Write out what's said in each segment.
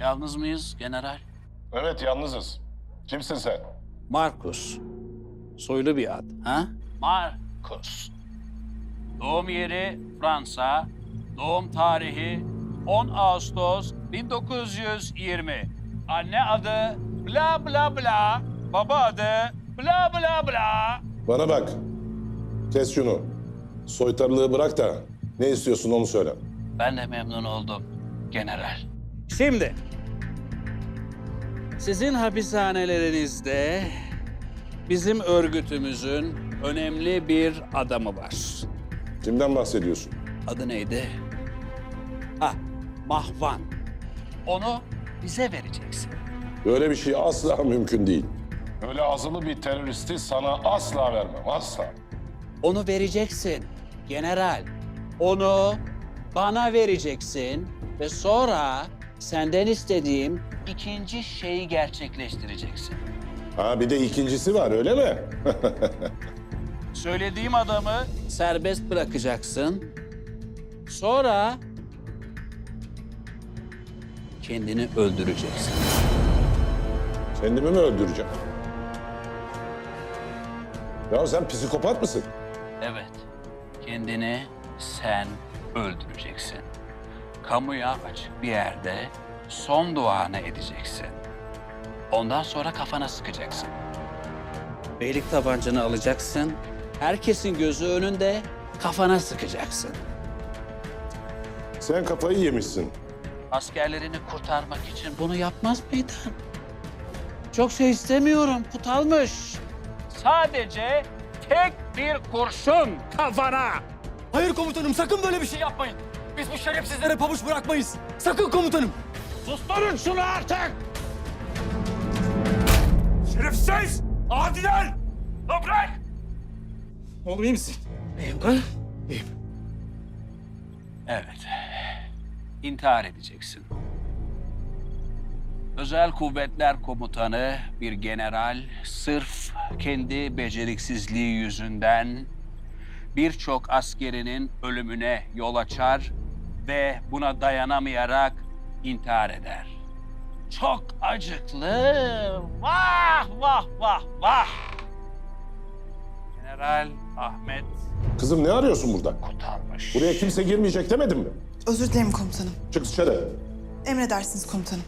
Yalnız mıyız general? Evet yalnızız. Kimsin sen? Marcus. Soylu bir ad. Ha? Marcus. Doğum yeri Fransa. Doğum tarihi 10 Ağustos 1920. Anne adı bla bla bla. Baba adı bla bla bla. Bana bak. Kes şunu. Soytarılığı bırak da ne istiyorsun onu söyle. Ben de memnun oldum general. Şimdi sizin hapishanelerinizde bizim örgütümüzün önemli bir adamı var. Kimden bahsediyorsun? Adı neydi? Ha, Mahvan. Onu bize vereceksin. Böyle bir şey asla mümkün değil. Öyle azılı bir teröristi sana asla vermem, asla. Onu vereceksin general. Onu bana vereceksin ve sonra senden istediğim ikinci şeyi gerçekleştireceksin. Ha bir de ikincisi var öyle mi? Söylediğim adamı serbest bırakacaksın. Sonra kendini öldüreceksin. Kendimi mi öldüreceğim? Ya sen psikopat mısın? Evet, kendini sen öldüreceksin. Kamuya açık bir yerde son duanı edeceksin. Ondan sonra kafana sıkacaksın. Beylik tabancanı alacaksın. Herkesin gözü önünde kafana sıkacaksın. Sen kafayı yemişsin. Askerlerini kurtarmak için bunu yapmaz mıydın? Çok şey istemiyorum, kutalmış. Sadece tek bir kurşun kafana. Hayır komutanım sakın böyle bir şey yapmayın. Biz bu şerefsizlere pabuç bırakmayız. Sakın komutanım. Susturun şunu artık! Şerefsiz! Adiler! Toprak! Oğlum iyi misin? İyiyim. Ha? İyiyim. Evet. İntihar edeceksin. Özel Kuvvetler Komutanı bir general sırf kendi beceriksizliği yüzünden birçok askerinin ölümüne yol açar ve buna dayanamayarak intihar eder. Çok acıklı. Vah vah vah vah. General Ahmet Kızım ne arıyorsun burada? Kutalmış. Buraya kimse girmeyecek demedim mi? Özür dilerim komutanım. Çık dışarı. Emredersiniz komutanım.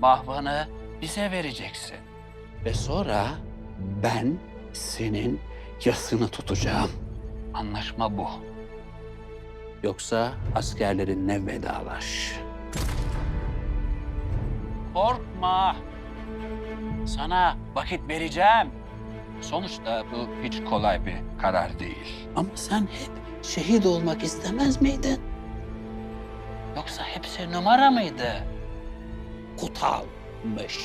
Mahvanı bize vereceksin. Ve sonra ben senin yasını tutacağım. Anlaşma bu. Yoksa askerlerinle vedalaş. Korkma. Sana vakit vereceğim. Sonuçta bu hiç kolay bir karar değil. Ama sen hep şehit olmak istemez miydin? Yoksa hepsi numara mıydı? Kutalmış.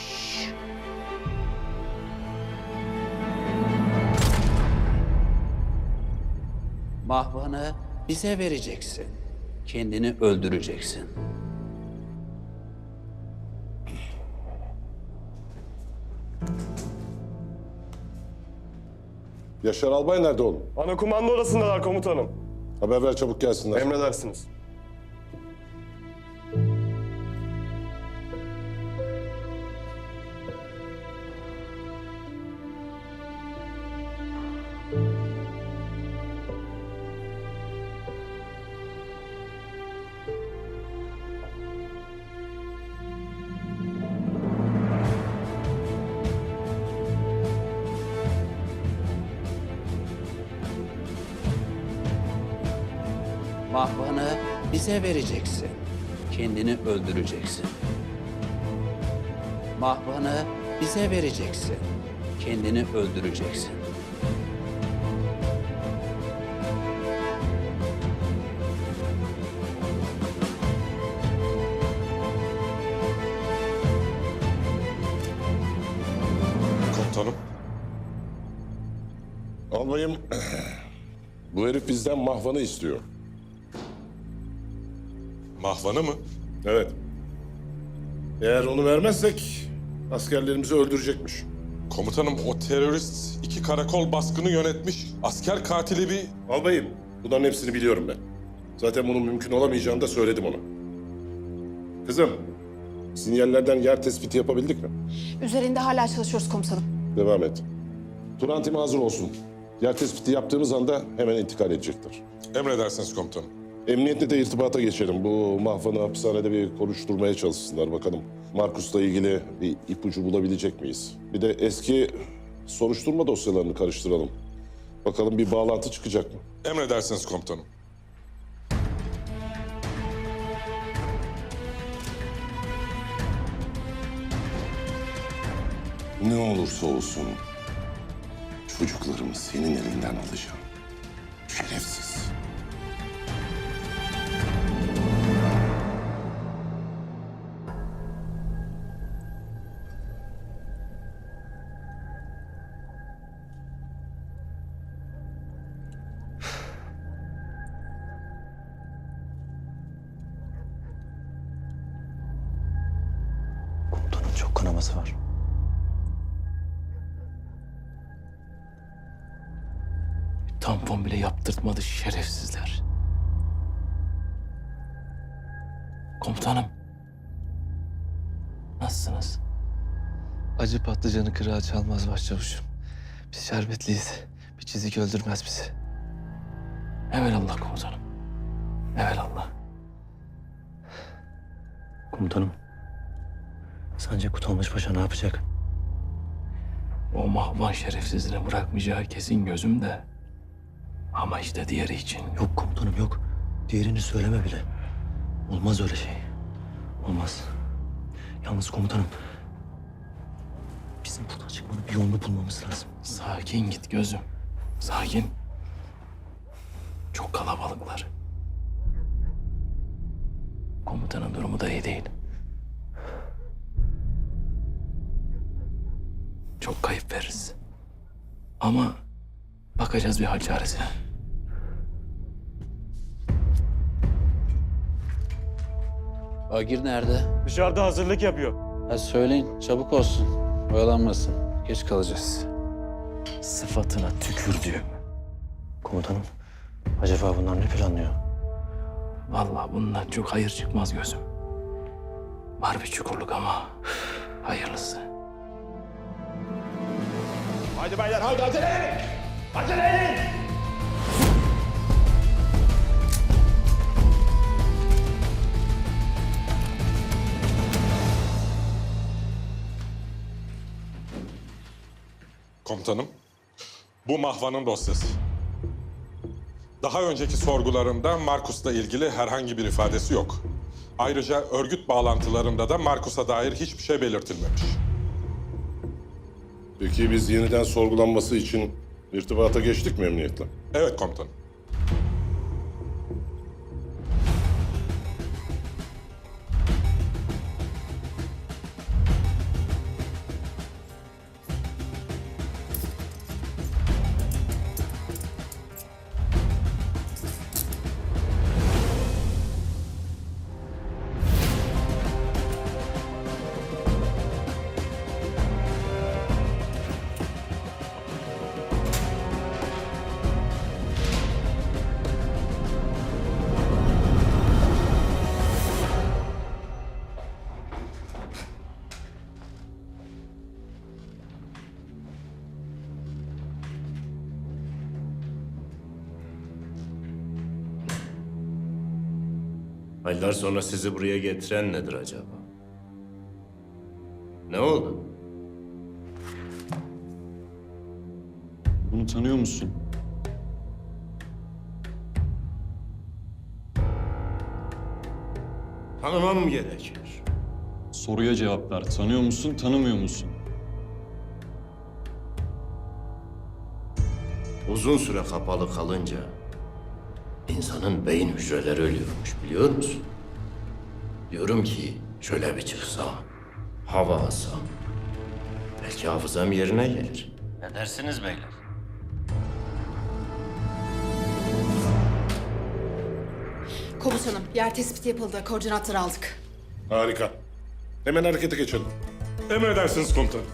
Mahvanı bize vereceksin. Kendini öldüreceksin. Yaşar Albay nerede oğlum? Ana kumanda odasındalar komutanım. Haber ver çabuk gelsinler. Emredersiniz. Mahvanı bize vereceksin. Kendini öldüreceksin. Mahvanı bize vereceksin. Kendini öldüreceksin. Komutanım. Albayım, bu herif bizden mahvanı istiyor. Mahvanı mı? Evet. Eğer onu vermezsek askerlerimizi öldürecekmiş. Komutanım o terörist iki karakol baskını yönetmiş. Asker katili bir... Albayım, bunların hepsini biliyorum ben. Zaten bunun mümkün olamayacağını da söyledim ona. Kızım, sinyallerden yer tespiti yapabildik mi? Üzerinde hala çalışıyoruz komutanım. Devam et. Turantim hazır olsun. Yer tespiti yaptığımız anda hemen intikal edecektir. Emredersiniz komutanım. Emniyetle de irtibata geçelim. Bu mahvanı hapishanede bir konuşturmaya çalışsınlar bakalım. Markus'la ilgili bir ipucu bulabilecek miyiz? Bir de eski soruşturma dosyalarını karıştıralım. Bakalım bir bağlantı çıkacak mı? Emredersiniz komutanım. Ne olursa olsun çocuklarımı senin elinden alacağım. Şerefsiz. Komutanım. Nasılsınız? Acı patlıcanı kırağı çalmaz başçavuşum. Biz şerbetliyiz. Bir çizik öldürmez bizi. Evelallah komutanım. Evelallah. Komutanım. Sence Kutalmış Paşa ne yapacak? O mahvan şerefsizini bırakmayacağı kesin gözümde. Ama işte diğeri için. Yok komutanım yok. Diğerini söyleme bile. Olmaz öyle şey. Olmaz. Yalnız komutanım. Bizim buradan çıkmanın bir yolunu bulmamız lazım. Sakin git gözüm. Sakin. Çok kalabalıklar. Komutanın durumu da iyi değil. Çok kayıp veririz. Ama bakacağız bir hal çaresine. Agir nerede? Dışarıda hazırlık yapıyor. Ha söyleyin çabuk olsun. Oyalanmasın. Geç kalacağız. Sıfatına tükürdüğüm. Komutanım, acaba bunlar ne planlıyor? Vallahi bundan çok hayır çıkmaz gözüm. Var bir çukurluk ama hayırlısı. Haydi beyler haydi acele edin. Acele edin. Komutanım, bu mahvanın dosyası. Daha önceki sorgularımda Markus'la ilgili herhangi bir ifadesi yok. Ayrıca örgüt bağlantılarında da Markus'a dair hiçbir şey belirtilmemiş. Peki biz yeniden sorgulanması için irtibata geçtik mi emniyetle? Evet komutanım. Aylar sonra sizi buraya getiren nedir acaba? Ne oldu? Bunu tanıyor musun? Tanımam gerekir. Soruya cevap ver. Tanıyor musun, tanımıyor musun? Uzun süre kapalı kalınca insanın beyin hücreleri ölüyormuş biliyor musun? Diyorum ki şöyle bir çıksam, hava alsam, belki hafızam yerine gelir. Ne dersiniz beyler? Komutanım yer tespiti yapıldı. Koordinatları aldık. Harika. Hemen harekete geçelim. Emredersiniz komutanım.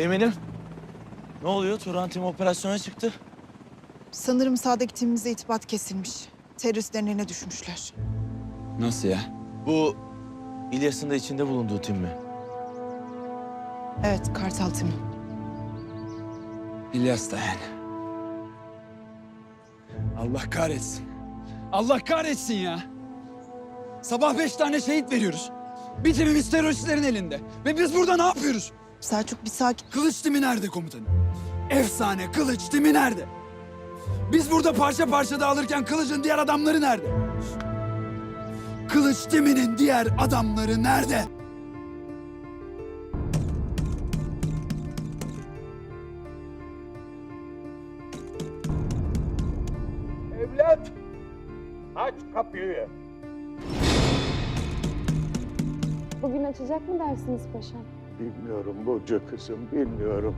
Teğmenim. Ne oluyor? Turan Tim operasyona çıktı. Sanırım sağdaki timimize itibat kesilmiş. Teröristlerin eline düşmüşler. Nasıl ya? Bu İlyas'ın da içinde bulunduğu tim mi? Evet, Kartal timi. İlyas da yani. Allah kahretsin. Allah kahretsin ya. Sabah beş tane şehit veriyoruz. Bir timimiz teröristlerin elinde. Ve biz burada ne yapıyoruz? Selçuk bir sakin. Kılıç timi nerede komutanım? Efsane kılıç timi nerede? Biz burada parça parça dağılırken kılıcın diğer adamları nerede? Kılıç timinin diğer adamları nerede? Evlat! Aç kapıyı. Bugün açacak mı dersiniz paşam? Bilmiyorum Burcu kızım, bilmiyorum.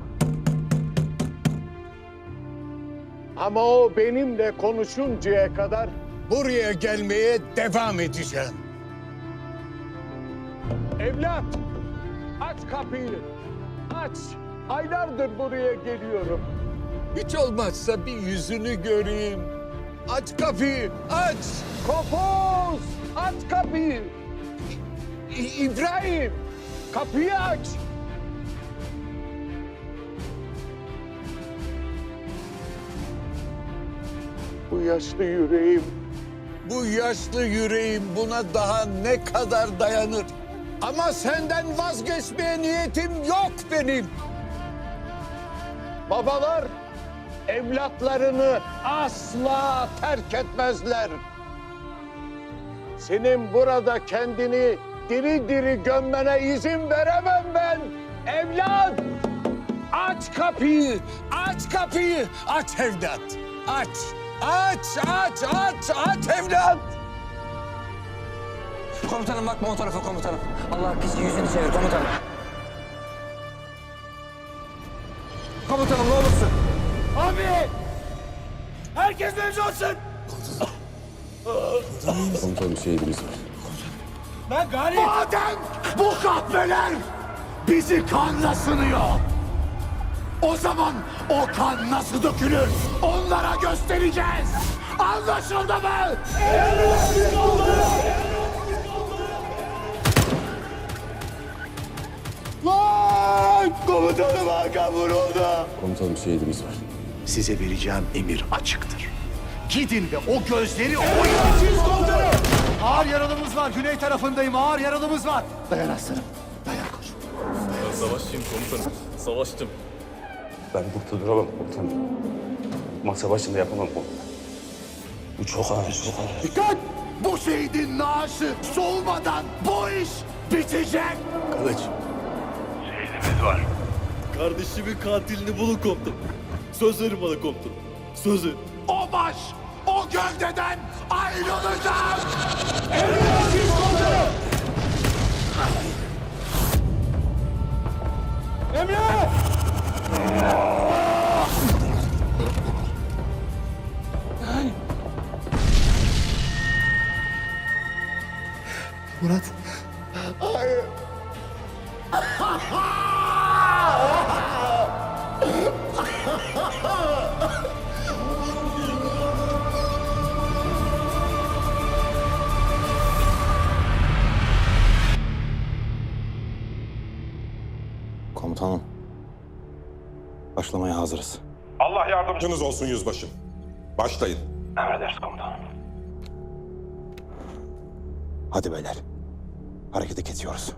Ama o benimle konuşuncaya kadar buraya gelmeye devam edeceğim. Evlat! Aç kapıyı! Aç! Aylardır buraya geliyorum. Hiç olmazsa bir yüzünü göreyim. Aç kapıyı! Aç! Kopuz! Aç kapıyı! İ- İbrahim! Kapıyı aç! Bu yaşlı yüreğim, bu yaşlı yüreğim buna daha ne kadar dayanır? Ama senden vazgeçmeye niyetim yok benim. Babalar evlatlarını asla terk etmezler. Senin burada kendini diri diri gömmene izin veremem ben. Evlat! Aç kapıyı! Aç kapıyı! Aç evlat! Aç! Aç! Aç! Aç! Aç evlat! Komutanım bakma o tarafa komutanım. Allah pis yüzünü çevir komutanım. Komutanım ne olursun. Abi! Herkes önce olsun! Komutanım şehidimiz var. Ben galip! Madem bu kahveler bizi kanla sınıyor. O zaman o kan nasıl dökülür onlara göstereceğiz. Anlaşıldı mı? Lan! Komutanım Hakan vuruldu. Komutanım şehidimiz var. Size vereceğim emir açıktır. Gidin ve o gözleri oyun. Siz komutanım! Ağır yaralımız var. Güney tarafındayım. Ağır yaralımız var. Dayan aslanım. Dayan koç. Savaşçıyım komutanım. Savaştım. Ben burada duramam komutanım. Masa başında yapamam bunu. Bu çok ağır, çok ağır. Dikkat! Bu şehidin naaşı soğumadan bu iş bitecek. Kılıç. Kardeşimin katilini bulun komutanım. Söz verin bana komutanım. Söz verin. O baş o gövdeden ayrılacak. Emredersiniz komutanım. Emre! Murat. Hayır. Başlamaya hazırız. Allah yardımcınız olsun yüzbaşım. Başlayın. Emredersiniz komutanım. Hadi beyler. Harekete geçiyoruz.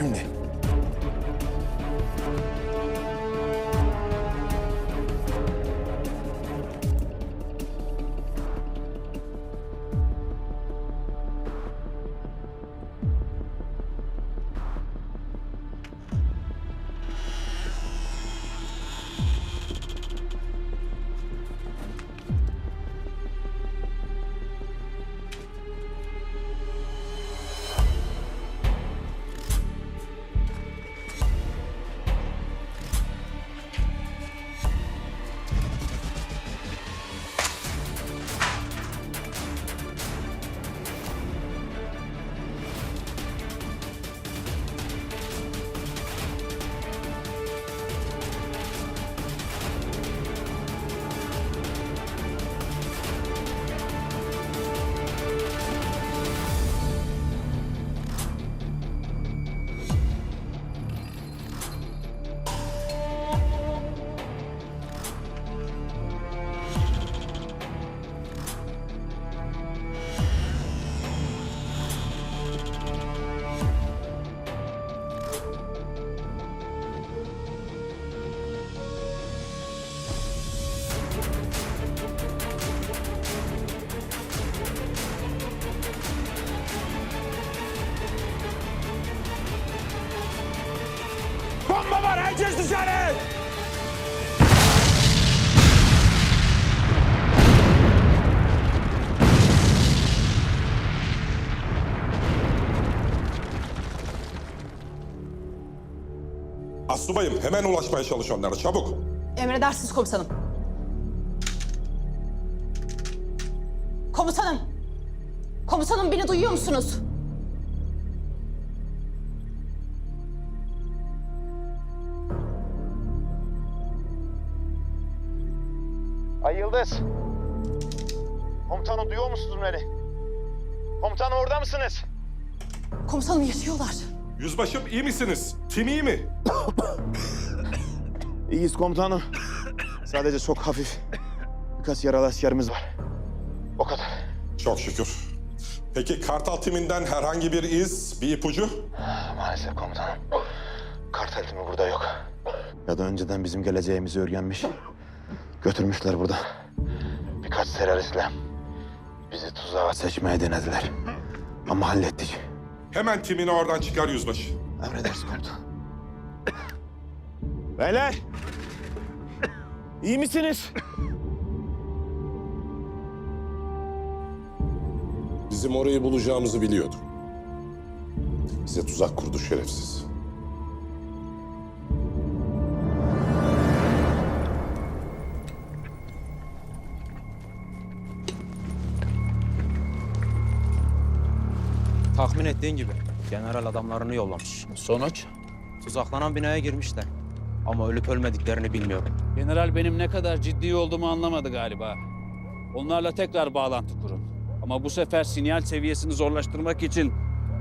Şimdi. Herkes dışarı! Astsubayım hemen ulaşmaya çalış onlara çabuk. Emredersiniz komutanım. Komutanım. Komutanım beni duyuyor musunuz? Ay Yıldız. Komutanım duyuyor musunuz beni? Komutanım orada mısınız? Komutanım yaşıyorlar. Yüzbaşım iyi misiniz? Tim iyi mi? İyiyiz komutanım. Sadece çok hafif birkaç yaralı askerimiz var. O kadar. Çok şükür. Peki Kartal timinden herhangi bir iz, bir ipucu? Maalesef komutanım. Kartal timi burada yok. Ya da önceden bizim geleceğimizi öğrenmiş. Götürmüşler burada. Birkaç teröristle bizi tuzağa seçmeye denediler. Ama hallettik. Hemen timini oradan çıkar yüzbaşı. Emredersin komutanım. Beyler! İyi misiniz? Bizim orayı bulacağımızı biliyordu. Bize tuzak kurdu şerefsiz. Tahmin ettiğin gibi. General adamlarını yollamış. Sonuç? Tuzaklanan binaya girmişler. Ama ölüp ölmediklerini bilmiyorum. General benim ne kadar ciddi olduğumu anlamadı galiba. Onlarla tekrar bağlantı kurun. Ama bu sefer sinyal seviyesini zorlaştırmak için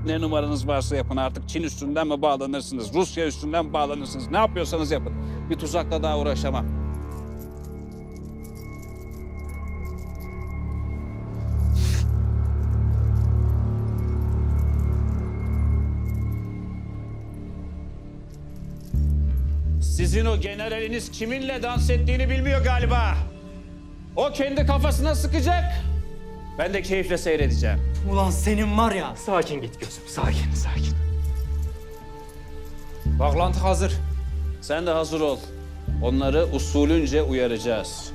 ne numaranız varsa yapın artık. Çin üstünden mi bağlanırsınız, Rusya üstünden mi bağlanırsınız? Ne yapıyorsanız yapın. Bir tuzakla daha uğraşamam. Sizin o generaliniz kiminle dans ettiğini bilmiyor galiba. O kendi kafasına sıkacak. Ben de keyifle seyredeceğim. Ulan senin var ya. Sakin git gözüm. Sakin, sakin. Bağlantı hazır. Sen de hazır ol. Onları usulünce uyaracağız.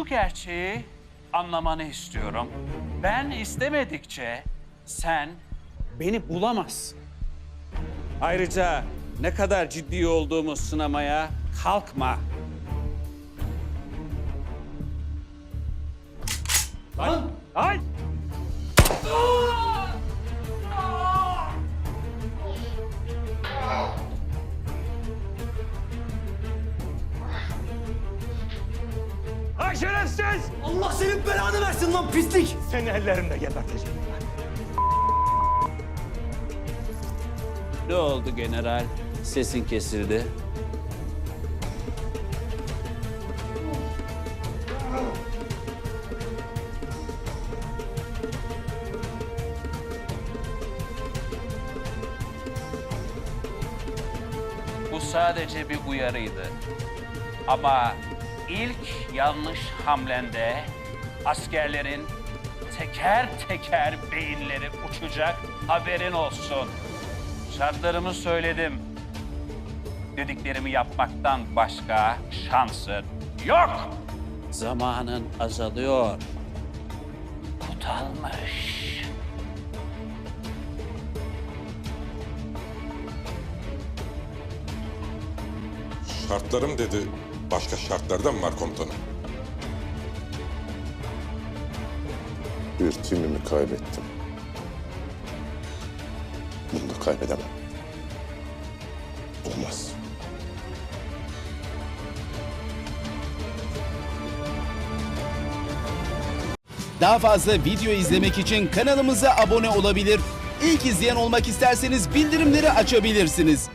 Şu gerçeği anlamanı istiyorum. Ben istemedikçe sen beni bulamazsın. Ayrıca ne kadar ciddi olduğumu sınamaya kalkma. Allah senin belanı versin lan pislik! Seni ellerimle geberteceğim. Ne oldu general? Sesin kesildi. Bu sadece bir uyarıydı. Ama ilk yanlış hamlende askerlerin teker teker beyinleri uçacak haberin olsun. Şartlarımı söyledim. Dediklerimi yapmaktan başka şansın yok. Zamanın azalıyor. Kutalmış. Şartlarım dedi. Başka şartlardan mı var komutanım? Bir timimi kaybettim. Bunu da kaybedemem. Olmaz. Daha fazla video izlemek için kanalımıza abone olabilir. İlk izleyen olmak isterseniz bildirimleri açabilirsiniz.